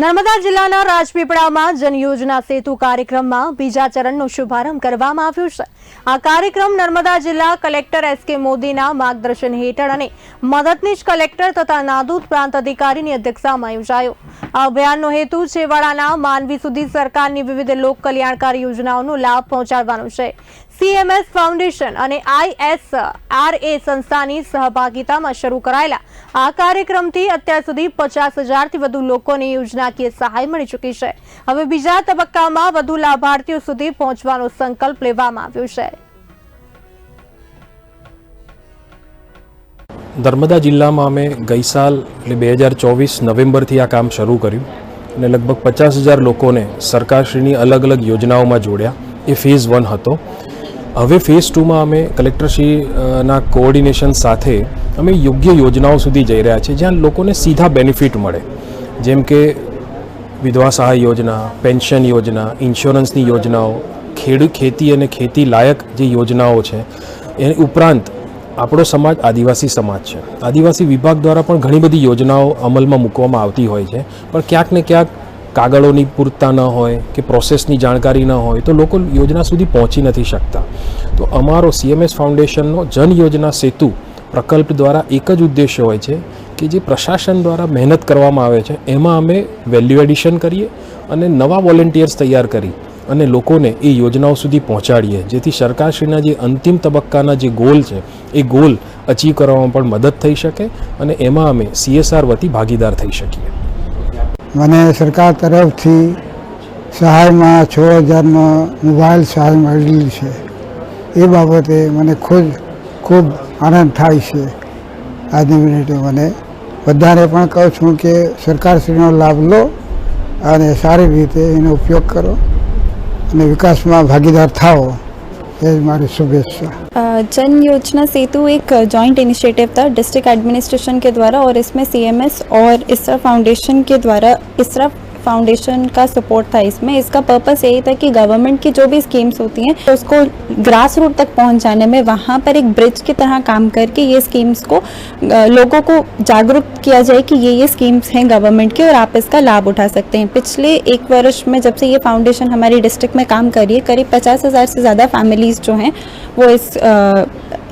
નર્મદા જિલ્લાના રાજપીપળામાં જનયોજના સેતુ કાર્યક્રમમાં બીજા ચરણનો શુભારંભ કરવામાં આવ્યો છે. આ કાર્યક્રમ નર્મદા જિલ્લા કલેક્ટર એસ કે મોદીના માર્ગદર્શન હેઠળ અને મદદનીશ કલેક્ટર તથા નાદૂત પ્રાંત અધિકારીની અધ્યક્ષતામાં યોજાયો. આ અભિયાનનો હેતુ છેવાડાના માનવી સુધી સરકારની વિવિધ લોક કલ્યાણકારી યોજનાઓનો લાભ પહોંચાડવાનો છે. સીએમએસ ફાઉન્ડેશન અને આઈએસઆરએ સંસ્થાની સહભાગિતામાં શરૂ કરાયેલા આ કાર્યક્રમથી અત્યાર સુધી પચાસ હજારથી વધુ લોકોને યોજનાકીય સહાય મળી ચૂકી છે. હવે બીજા તબક્કામાં વધુ લાભાર્થીઓ સુધી પહોંચવાનો સંકલ્પ લેવામાં આવ્યો છે. નર્મદા જિલ્લામાં અમે ગઈ સાલ એટલે બે હજાર ચોવીસ નવેમ્બરથી આ કામ શરૂ કર્યું અને લગભગ પચાસ હજાર લોકોને સરકારશ્રીની અલગ અલગ યોજનાઓમાં જોડ્યા. એ ફેઝ વન હતો. હવે ફેઝ ટુમાં અમે કલેક્ટરશ્રીના કોઓર્ડિનેશન સાથે અમે યોગ્ય યોજનાઓ સુધી જઈ રહ્યા છીએ જ્યાં લોકોને સીધા બેનિફિટ મળે. જેમ કે વિધવા સહાય યોજના પેન્શન યોજના ઇન્સ્યોરન્સની યોજનાઓ, ખેડ, ખેતી અને ખેતી લાયક જે યોજનાઓ છે, એ ઉપરાંત આપણો સમાજ આદિવાસી સમાજ છે. આદિવાસી વિભાગ દ્વારા પણ ઘણી બધી યોજનાઓ અમલમાં મૂકવામાં આવતી હોય છે. પણ ક્યાંક ને ક્યાંક કાગળોની પૂરતા ન હોય કે પ્રોસેસની જાણકારી ન હોય, તો લોકો યોજના સુધી પહોંચી નથી શકતા. તો અમારો સીએમએસ ફાઉન્ડેશનનો જન યોજના સેતુ પ્રકલ્પ દ્વારા એક જ ઉદ્દેશ્ય હોય છે કે જે પ્રશાસન દ્વારા મહેનત કરવામાં આવે છે, એમાં અમે વેલ્યુ એડિશન કરીએ અને નવા વોલેન્ટિયર્સ તૈયાર કરી અને લોકોને એ યોજનાઓ સુધી પહોંચાડીએ, જેથી સરકારશ્રીના જે અંતિમ તબક્કાના જે ગોલ છે, એ ગોલ અચીવ કરવામાં પણ મદદ થઈ શકે અને એમાં અમે સીએસઆર વતી ભાગીદાર થઈ શકીએ. મને સરકાર તરફથી સહાયમાં છ હજારનો મોબાઈલ સહાય મળેલી છે. એ બાબતે મને ખુદ ખૂબ આનંદ થાય છે. આજની મિનિટે મને બધાને પણ કહું છું કે સરકારશ્રીનો લાભ લો અને સારી રીતે એનો ઉપયોગ કરો અને વિકાસમાં ભાગીદાર થાઓ. એ જ મારી શુભેચ્છા अ, जन योजना सेतु एक जॉइंट इनिशिएटिव था डिस्ट्रिक्ट एडमिनिस्ट्रेशन के द्वारा और इसमें सीएमएस और इसरा फाउंडेशन के द्वारा इसरा फाउंडेशन का सपोर्ट था इसमें। इसका पर्पस यही था कि गवर्नमेंट की जो भी स्कीम्स होती हैं तो उसको ग्रास रूट तक पहुँच जाने में वहाँ पर एक ब्रिज की तरह काम करके ये स्कीम्स को लोगों को जागरूक किया जाए कि ये ये स्कीम्स हैं गवर्नमेंट की और आप इसका लाभ उठा सकते हैं। पिछले एक वर्ष में जब से ये फाउंडेशन हमारी डिस्ट्रिक्ट में काम कर रही है, करीब पचास हज़ार से ज़्यादा फैमिलीज़ जो हैं, वो इस इस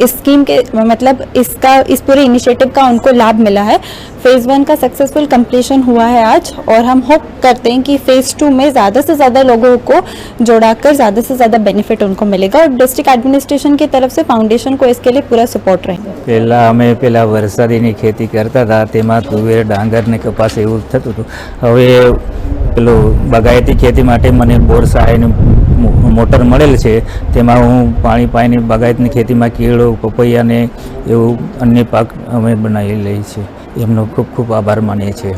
स्कीम के मतलब इसका इस पूरे इनिशिएटिव का उनको लाभ मिला है फेज़ वन का सक्सेसफुल कंप्लीशन हुआ है आज और हम होप करते हैं कि फ़ेज़ टू में ज़्यादा से ज़्यादा लोगों को जोड़ाकर ज़्यादा से ज़्यादा बेनिफिट उनको मिलेगा और डिस्ट्रिक्ट एडमिनिस्ट्रेशन की तरफ से फाउंडेशन को इसके लिए पूरा सपोर्ट रहेगा પહેલાં અમે પેલા વરસાદીની ખેતી કરતા હતા તેમાં તુવેર ડાંગર ને કપાસ એવું થતું હતું હવે પેલું બગાયતી ખેતી માટે મને બોર સહાયની મોટર મળેલ છે. તેમાં હું પાણી પાઈને બગાયતની ખેતીમાં કેળો પપૈયાને એવું અન્ય પાક અમે બનાવી લઈએ છીએ એમનો ખૂબ ખૂબ આભાર માનીએ છીએ.